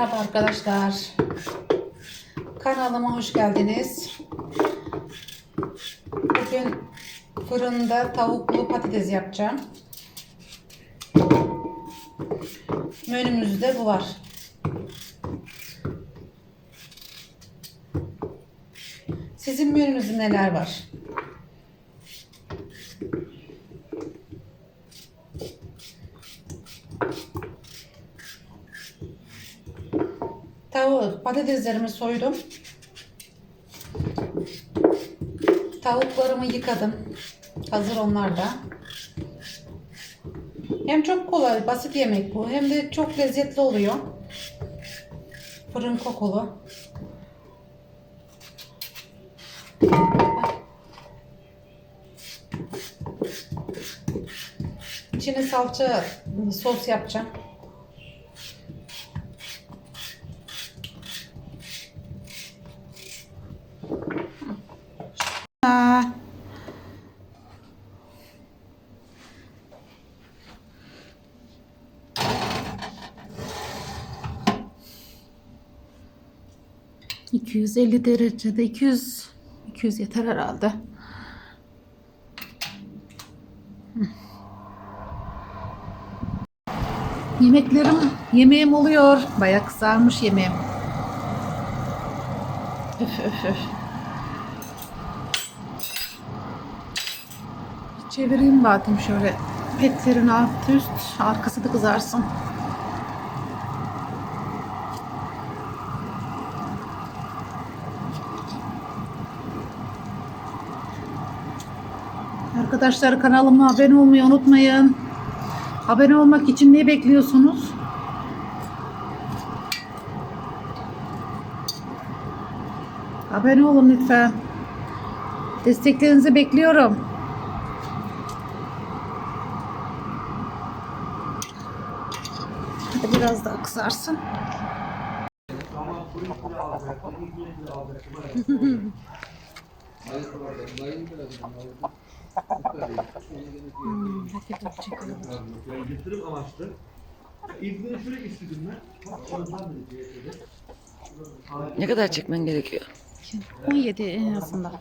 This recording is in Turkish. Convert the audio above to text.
Merhaba arkadaşlar. Kanalıma hoş geldiniz. Bugün fırında tavuklu patates yapacağım. Menümüzde bu var. Sizin menünüzde neler var? Tavuğu, patateslerimi soydum. Tavuklarımı yıkadım. Hazır onlar da. Hem çok kolay, basit yemek bu. Hem de çok lezzetli oluyor. Fırın kokulu. İçine salça sos yapacağım. ...250 derecede 200... ...200 yeter herhalde. Yemeklerim... ...yemeğim oluyor. Bayağı kızarmış yemeğim. Öf öf öf. Çevireyim bakayım şöyle. Petlerin altı üst, arkası da kızarsın. Arkadaşlar kanalıma abone olmayı unutmayın. Abone olmak için ne bekliyorsunuz? Abone olun lütfen. Desteklerinizi bekliyorum. Hadi biraz daha kızarsın. Yatırım amaçlı. İlgini sürekli istedim ben. Ne kadar çekmen gerekiyor? 17 en azından.